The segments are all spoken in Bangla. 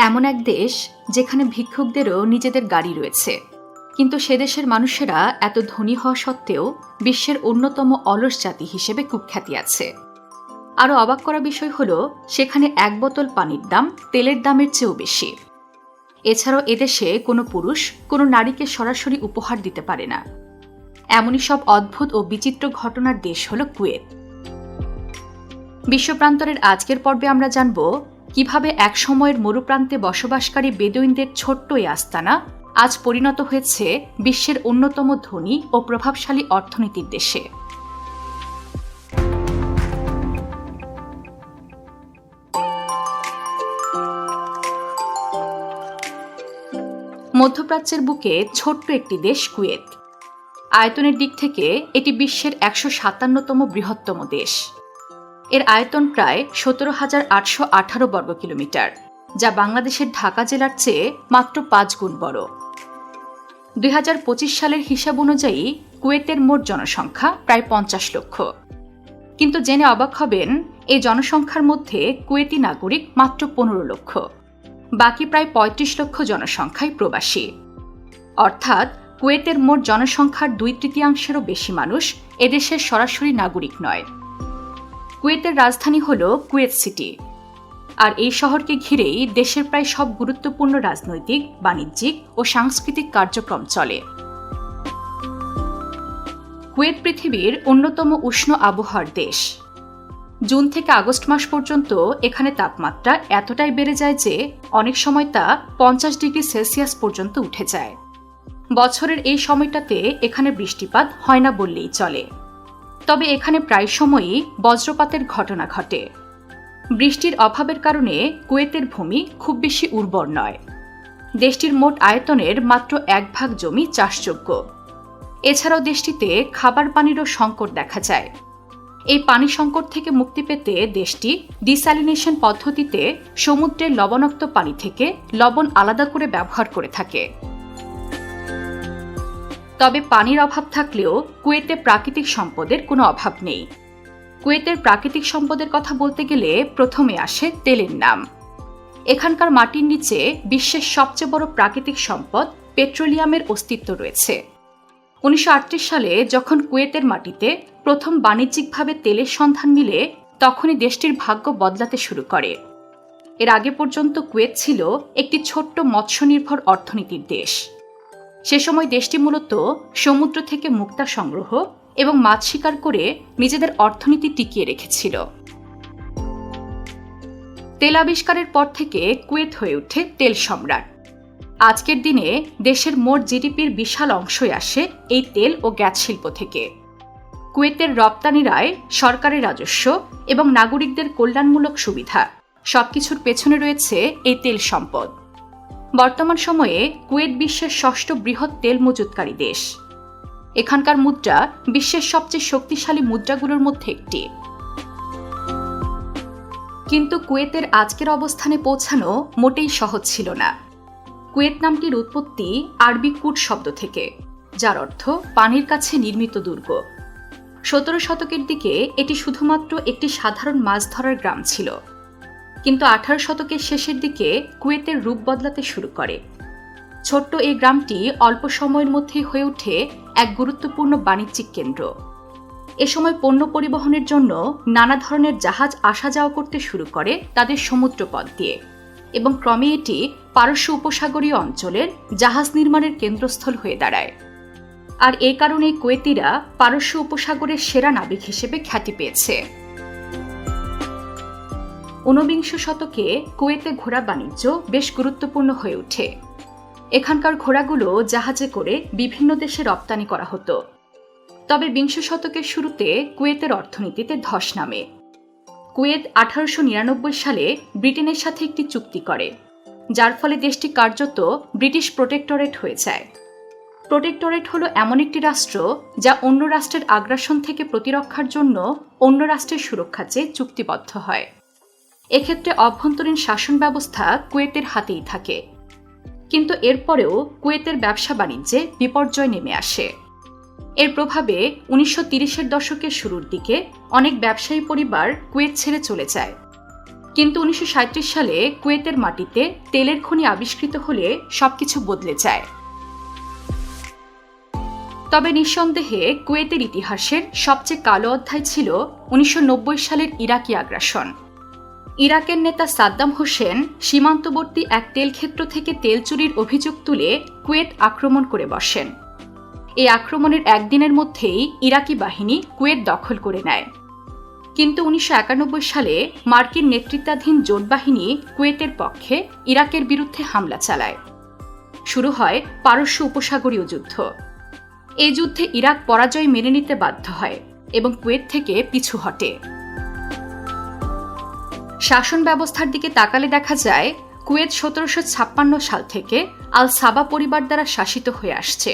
এমন এক দেশ যেখানে ভিক্ষুকদেরও নিজেদের গাড়ি রয়েছে। কিন্তু সে দেশের মানুষেরা এত ধনী হওয়া সত্ত্বেও বিশ্বের অন্যতম অলস জাতি হিসেবে কুখ্যাতি আছে। আরও অবাক করা বিষয় হল, সেখানে এক বোতল পানির দাম তেলের দামের চেয়েও বেশি। এছাড়াও এদেশে কোনো পুরুষ কোনো নারীকে সরাসরি উপহার দিতে পারে না। এমনই সব অদ্ভুত ও বিচিত্র ঘটনার দেশ হল কুয়েত। বিশ্বপ্রান্তরের আজকের পর্বে আমরা জানব কীভাবে এক সময়ের মরুপ্রান্তে বসবাসকারী বেদুইনদের ছোট্ট এই আস্তানা আজ পরিণত হয়েছে বিশ্বের অন্যতম ধনী ও প্রভাবশালী অর্থনীতির দেশে। মধ্যপ্রাচ্যের বুকে ছোট্ট একটি দেশ কুয়েত। আয়তনের দিক থেকে এটি বিশ্বের একশো সাতান্নতম বৃহত্তম দেশ। এর আয়তন প্রায় সতেরো হাজার আটশো আঠারো বর্গ কিলোমিটার যা বাংলাদেশের ঢাকা জেলার চেয়ে মাত্র পাঁচ গুণ বড়। দুই হাজার পঁচিশ সালের হিসাব অনুযায়ী কুয়েতের মোট জনসংখ্যা প্রায় পঞ্চাশ লক্ষ। কিন্তু জেনে অবাক হবেন, এই জনসংখ্যার মধ্যে কুয়েতি নাগরিক মাত্র পনেরো লক্ষ। বাকি প্রায় ৩৫ লক্ষ জনসংখ্যাই প্রবাসী। অর্থাৎ কুয়েতের মোট জনসংখ্যার দুই তৃতীয়াংশেরও বেশি মানুষ এদেশের সরাসরি নাগরিক নয়। কুয়েতের রাজধানী হল কুয়েত সিটি। আর এই শহরকে ঘিরেই দেশের প্রায় সব গুরুত্বপূর্ণ রাজনৈতিক, বাণিজ্যিক ও সাংস্কৃতিক কার্যক্রম চলে। কুয়েত পৃথিবীর অন্যতম উষ্ণ আবহাওয়ার দেশ। জুন থেকে আগস্ট মাস পর্যন্ত এখানে তাপমাত্রা এতটাই বেড়ে যায় যে অনেক সময় তা পঞ্চাশ ডিগ্রি সেলসিয়াস পর্যন্ত উঠে যায়। বছরের এই সময়টাতে এখানে বৃষ্টিপাত হয় না বললেই চলে। তবে এখানে প্রায় সময়ই বজ্রপাতের ঘটনা ঘটে। বৃষ্টির অভাবের কারণে কুয়েতের ভূমি খুব বেশি উর্বর নয়। দেশটির মোট আয়তনের মাত্র এক ভাগ জমি চাষযোগ্য। এছাড়াও দেশটিতে খাবার পানিরও সংকট দেখা যায়। এই পানি সংকট থেকে মুক্তি পেতে দেশটি ডিস্যালিনেশন পদ্ধতিতে সমুদ্রের লবণাক্ত পানি থেকে লবণ আলাদা করে ব্যবহার করে থাকে। তবে পানির অভাব থাকলেও কুয়েতে প্রাকৃতিক সম্পদের কোনো অভাব নেই। কুয়েতের প্রাকৃতিক সম্পদের কথা বলতে গেলে প্রথমে আসে তেলের নাম। এখানকার মাটির নিচে বিশ্বের সবচেয়ে বড় প্রাকৃতিক সম্পদ পেট্রোলিয়ামের অস্তিত্ব রয়েছে। উনিশশো আটত্রিশ সালে যখন কুয়েতের মাটিতে প্রথম বাণিজ্যিকভাবে তেলের সন্ধান মিলে, তখনই দেশটির ভাগ্য বদলাতে শুরু করে। এর আগে পর্যন্ত কুয়েত ছিল একটি ছোট্ট মৎস্যনির্ভর অর্থনীতির দেশ। সে সময় দেশটি মূলত সমুদ্র থেকে মুক্তা সংগ্রহ এবং মাছ শিকার করে নিজেদের অর্থনীতি টিকিয়ে রেখেছিল। তেল আবিষ্কারের পর থেকে কুয়েত হয়ে ওঠে তেল সম্রাট। আজকের দিনে দেশের মোট জিডিপির বিশাল অংশই আসে এই তেল ও গ্যাস শিল্প থেকে। কুয়েতের রপ্তানি রায় সরকারের রাজস্ব এবং নাগরিকদের কল্যাণমূলক সুবিধা, সবকিছুর পেছনে রয়েছে এই তেল সম্পদ। বর্তমান সময়ে কুয়েত বিশ্বের ষষ্ঠ বৃহৎ তেল মজুতকারী দেশ। এখানকার মুদ্রা বিশ্বের সবচেয়ে শক্তিশালী মুদ্রাগুলোর মধ্যে একটি। কিন্তু কুয়েতের আজকের অবস্থানে পৌঁছানো মোটেই সহজ ছিল না। কুয়েত নামটির উৎপত্তি আরবি কুট শব্দ থেকে, যার অর্থ পানির কাছে নির্মিত দুর্গ। সতেরো শতকের দিকে এটি শুধুমাত্র একটি সাধারণ মাছ ধরার গ্রাম ছিল। কিন্তু আঠারো শতকের শেষের দিকে কুয়েতের রূপ বদলাতে শুরু করে। ছোট্ট এই গ্রামটি অল্প সময়ের মধ্যেই হয়ে ওঠে এক গুরুত্বপূর্ণ বাণিজ্যিক কেন্দ্র। এ সময় পণ্য পরিবহনের জন্য নানা ধরনের জাহাজ আসা যাওয়া করতে শুরু করে তাদের সমুদ্রপথ দিয়ে এবং ক্রমে এটি পারস্য উপসাগরীয় অঞ্চলের জাহাজ নির্মাণের কেন্দ্রস্থল হয়ে দাঁড়ায়। আর এ কারণে কুয়েতিরা পারস্য উপসাগরের সেরা নাবিক হিসেবে খ্যাতি পেয়েছে। ঊনবিংশ শতকে কুয়েতে ঘোড়া বাণিজ্য বেশ গুরুত্বপূর্ণ হয়ে ওঠে। এখানকার ঘোড়াগুলো জাহাজে করে বিভিন্ন দেশে রপ্তানি করা হতো। তবে বিংশ শতকের শুরুতে কুয়েতের অর্থনীতিতে ধস নামে। কুয়েত আঠারোশো নিরানব্বই সালে ব্রিটেনের সাথে একটি চুক্তি করে, যার ফলে দেশটি কার্যত ব্রিটিশ প্রোটেক্টরেট হয়ে যায়। প্রোটেক্টরেট হলো এমন একটি রাষ্ট্র যা অন্য রাষ্ট্রের আগ্রাসন থেকে প্রতিরক্ষার জন্য অন্য রাষ্ট্রের সুরক্ষা চেয়ে চুক্তিবদ্ধ হয়। এক্ষেত্রে অভ্যন্তরীণ শাসন ব্যবস্থা কুয়েতের হাতেই থাকে। কিন্তু এরপরেও কুয়েতের ব্যবসা বাণিজ্যে বিপর্যয় নেমে আসে। এর প্রভাবে উনিশশো তিরিশের দশকের শুরুর দিকে অনেক ব্যবসায়ী পরিবার কুয়েত ছেড়ে চলে যায়। কিন্তু উনিশশো সাঁইত্রিশ সালে কুয়েতের মাটিতে তেলের খনি আবিষ্কৃত হলে সবকিছু বদলে যায়। তবে নিঃসন্দেহে কুয়েতের ইতিহাসের সবচেয়ে কালো অধ্যায় ছিল উনিশশো নব্বই সালের ইরাকি আগ্রাসন। ইরাকের নেতা সাদ্দাম হোসেন সীমান্তবর্তী এক তেলক্ষেত্র থেকে তেল চুরির অভিযোগ তুলে কুয়েত আক্রমণ করে বসেন। এই আক্রমণের একদিনের মধ্যেই ইরাকি বাহিনী কুয়েত দখল করে নেয়। কিন্তু উনিশশো একানব্বই সালে মার্কিন নেতৃত্বাধীন জোট বাহিনী কুয়েতের পক্ষে ইরাকের বিরুদ্ধে হামলা চালায়। শুরু হয় পারস্য উপসাগরীয় যুদ্ধ। এই যুদ্ধে ইরাক পরাজয় মেনে নিতে বাধ্য হয় এবং কুয়েত থেকে পিছু হটে। শাসন ব্যবস্থার দিকে তাকালে দেখা যায়, কুয়েত সতেরোশো ছাপ্পান্ন সাল থেকে আল সাবা পরিবার দ্বারা শাসিত হয়ে আসছে।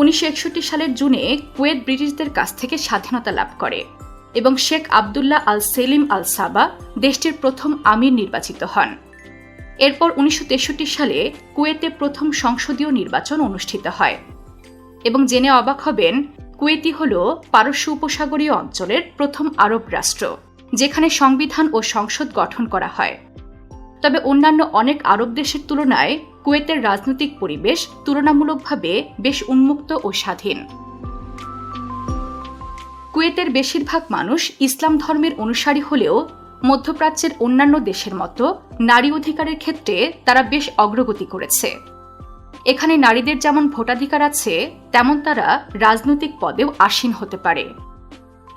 উনিশশো একষট্টি সালের জুনে কুয়েত ব্রিটিশদের কাছ থেকে স্বাধীনতা লাভ করে এবং শেখ আবদুল্লাহ আল সেলিম আল সাবা দেশটির প্রথম আমির নির্বাচিত হন। এরপর উনিশশো তেষট্টি সালে কুয়েতে প্রথম সংসদীয় নির্বাচন অনুষ্ঠিত হয় এবং জেনে অবাক হবেন কুয়েতি হল পারস্য উপসাগরীয় অঞ্চলের প্রথম আরব রাষ্ট্র। যেখানে সংবিধান ও সংসদ গঠন করা হয়। তবে অন্যান্য অনেক আরব দেশের তুলনায় কুয়েতের রাজনৈতিক পরিবেশ তুলনামূলকভাবে বেশ উন্মুক্ত ও স্বাধীন। কুয়েতের বেশিরভাগ মানুষ ইসলাম ধর্মের অনুসারী হলেও মধ্যপ্রাচ্যের অন্যান্য দেশের মতো নারী অধিকারের ক্ষেত্রে তারা বেশ অগ্রগতি করেছে। এখানে নারীদের যেমন ভোটাধিকার আছে, তেমন তারা রাজনৈতিক পদেও আসীন হতে পারে।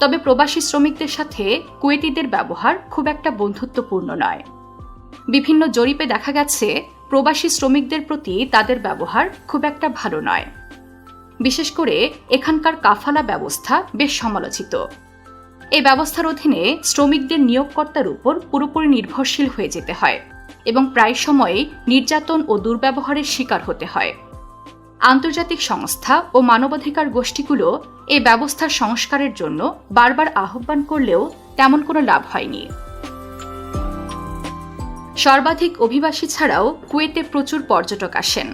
তবে প্রবাসী শ্রমিকদের সাথে কুয়েতিদের ব্যবহার খুব একটা বন্ধুত্বপূর্ণ নয়। বিভিন্ন জরিপে দেখা গেছে, প্রবাসী শ্রমিকদের প্রতি তাদের ব্যবহার খুব একটা ভালো নয়। বিশেষ করে এখানকার কাফালা ব্যবস্থা বেশ সমালোচিত। এই ব্যবস্থার অধীনে শ্রমিকদের নিয়োগকর্তার উপর পুরোপুরি নির্ভরশীল হয়ে যেতে হয় এবং প্রায় সময়ই নির্যাতন ও দুর্ব্যবহারের শিকার হতে হয়। আন্তর্জাতিক সংস্থা ও মানবাধিকার গোষ্ঠীগুলো এ ব্যবস্থার সংস্কারের জন্য বারবার আহ্বান করলেও তেমন কোনো লাভ হয়নি। সর্বাধিক অভিবাসী ছাড়াও কুয়েতে প্রচুর পর্যটক আসেন।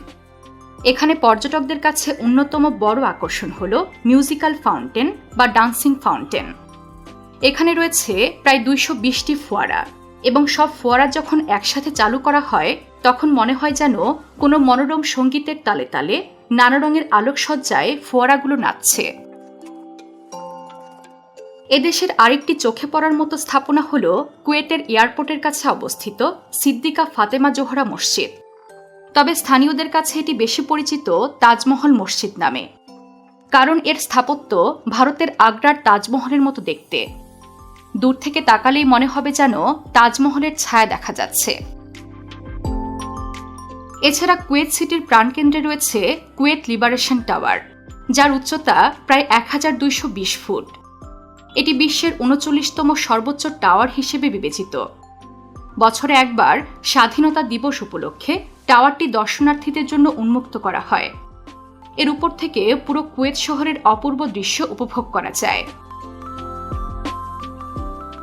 এখানে পর্যটকদের কাছে অন্যতম বড় আকর্ষণ হল মিউজিক্যাল ফাউন্টেন বা ডান্সিং ফাউন্টেন। এখানে রয়েছে প্রায় দুইশো বিশটি ফোয়ারা এবং সব ফোয়ারা যখন একসাথে চালু করা হয়, তখন মনে হয় যেন কোনো মনোরম সঙ্গীতের তালে তালে নানা রঙের আলোকসজ্জায় ফোয়ারাগুলো নাচছে। এদেশের আরেকটি চোখে পড়ার মতো স্থাপনা হল কুয়েটের এয়ারপোর্টের কাছে অবস্থিত সিদ্দিকা ফাতেমা জোহরা মসজিদ। তবে স্থানীয়দের কাছে এটি বেশি পরিচিত তাজমহল মসজিদ নামে। কারণ এর স্থাপত্য ভারতের আগ্রার তাজমহলের মতো দেখতে। দূর থেকে তাকালেই মনে হবে যেন তাজমহলের ছায়া দেখা যাচ্ছে। এছাড়া কুয়েত সিটির প্রাণকেন্দ্রে রয়েছে কুয়েত লিবারেশন টাওয়ার, যার উচ্চতা প্রায় এক হাজার দুইশো বিশ ফুট। এটি বিশ্বের উনচল্লিশতম সর্বোচ্চ টাওয়ার হিসেবে বিবেচিত। বছরে একবার স্বাধীনতা দিবস উপলক্ষে টাওয়ারটি দর্শনার্থীদের জন্য উন্মুক্ত করা হয়। এর উপর থেকে পুরো কুয়েত শহরের অপূর্ব দৃশ্য উপভোগ করা যায়।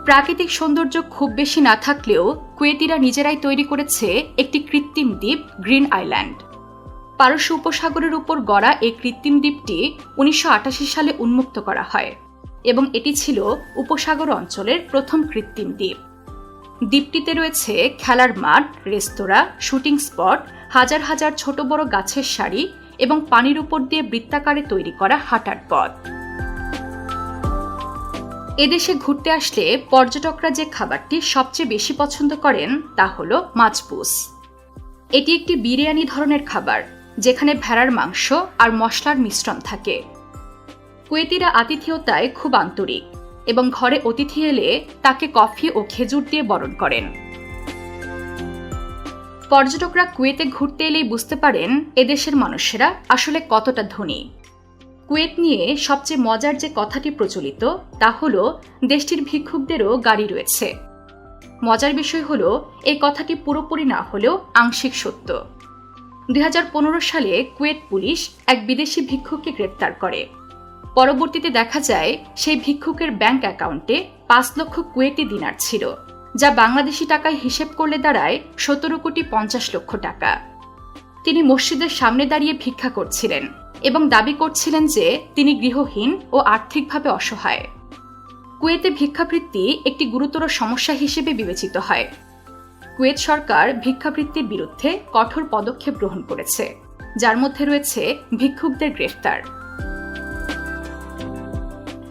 প্রাকৃতিক সৌন্দর্য খুব বেশি না থাকলেও কুয়েতিরা নিজেরাই তৈরি করেছে একটি কৃত্রিম দ্বীপ, গ্রিন আইল্যান্ড। পারস্য উপসাগরের উপর গড়া এই কৃত্রিম দ্বীপটি উনিশশো আটাশি সালে উন্মুক্ত করা হয় এবং এটি ছিল উপসাগর অঞ্চলের প্রথম কৃত্রিম দ্বীপ। দ্বীপটিতে রয়েছে খেলার মাঠ, রেস্তোরাঁ, শুটিং স্পট, হাজার হাজার ছোট বড় গাছের সারি এবং পানির উপর দিয়ে বৃত্তাকারে তৈরি করা হাঁটার পথ। এদেশে ঘুরতে আসলে পর্যটকরা যে খাবারটি সবচেয়ে বেশি পছন্দ করেন তা হল মাছপুস এটি একটি বিরিয়ানি ধরনের খাবার, যেখানে ভেড়ার মাংস আর মশলার মিশ্রণ থাকে। কুয়েতিরা আতিথেয়তায় খুব আন্তরিক এবং ঘরে অতিথি এলে তাকে কফি ও খেজুর দিয়ে বরণ করেন। পর্যটকরা কুয়েতে ঘুরতে এলেই বুঝতে পারেন এদেশের মানুষেরা আসলে কতটা ধনী। কুয়েত নিয়ে সবচেয়ে মজার যে কথাটি প্রচলিত, তা হল, দেশটির ভিক্ষুকদেরও গাড়ি রয়েছে। মজার বিষয় হল, এই কথাটি পুরোপুরি না হলেও আংশিক সত্য। দুই হাজার পনেরো সালে কুয়েত পুলিশ এক বিদেশি ভিক্ষুককে গ্রেপ্তার করে। পরবর্তীতে দেখা যায়, সেই ভিক্ষুকের ব্যাংক অ্যাকাউন্টে পাঁচ লক্ষ কুয়েতি দিনার ছিল, যা বাংলাদেশি টাকায় হিসেব করলে দাঁড়ায় সতেরো কোটি পঞ্চাশ লক্ষ টাকা। তিনি মসজিদের সামনে দাঁড়িয়ে ভিক্ষা করছিলেন। এবং দাবি করছিলেন যে তিনি গৃহহীন ও আর্থিকভাবে অসহায়। কুয়েতে ভিক্ষাবৃত্তি একটি গুরুতর সমস্যা হিসেবে বিবেচিত হয়। কুয়েত সরকার ভিক্ষাবৃত্তির বিরুদ্ধে কঠোর পদক্ষেপ গ্রহণ করেছে, যার মধ্যে রয়েছে ভিক্ষুকদের গ্রেফতার।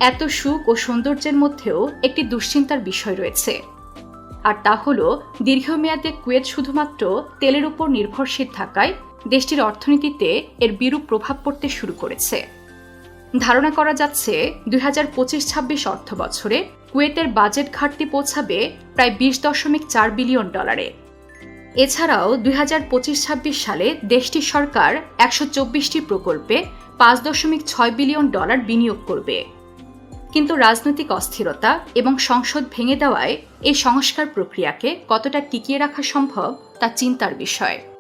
এত সুখ ও সৌন্দর্যের মধ্যেও একটি দুশ্চিন্তার বিষয় রয়েছে। আর তা হল, দীর্ঘমেয়াদে কুয়েত শুধুমাত্র তেলের উপর নির্ভরশীল থাকায় দেশটির অর্থনীতিতে এর বিরূপ প্রভাব পড়তে শুরু করেছে। ধারণা করা যাচ্ছে, দুই হাজার পঁচিশ ছাব্বিশ অর্থ বছরে কুয়েতের বাজেট ঘাটতি পৌঁছাবে প্রায় বিশ দশমিক চার বিলিয়ন ডলারে। এছাড়াও, দুই হাজার পঁচিশ ছাব্বিশ সালে দেশটির সরকার একশো চব্বিশটি প্রকল্পে পাঁচ দশমিক ছয় বিলিয়ন ডলার বিনিয়োগ করবে। কিন্তু রাজনৈতিক অস্থিরতা এবং সংসদ ভেঙে দেওয়ায় এই সংস্কার প্রক্রিয়াকে কতটা টিকিয়ে রাখা সম্ভব, তা চিন্তার বিষয়।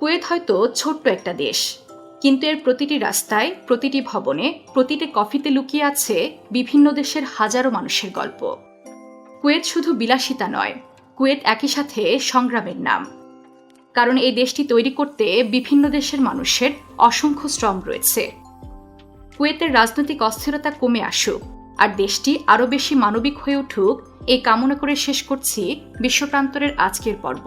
কুয়েত হয়তো ছোট্ট একটা দেশ। কিন্তু এর প্রতিটি রাস্তায়, প্রতিটি ভবনে, প্রতিটি কফিতে লুকিয়ে আছে বিভিন্ন দেশের হাজারো মানুষের গল্প। কুয়েত শুধু বিলাসিতা নয়, কুয়েত একই সাথে সংগ্রামের নাম। কারণ এই দেশটি তৈরি করতে বিভিন্ন দেশের মানুষের অসংখ্য শ্রম রয়েছে। কুয়েতের রাজনৈতিক অস্থিরতা কমে আসুক, আর দেশটি আরও বেশি মানবিক হয়ে উঠুক, এই কামনা করে শেষ করছি বিশ্বপ্রান্তরের আজকের পর্ব।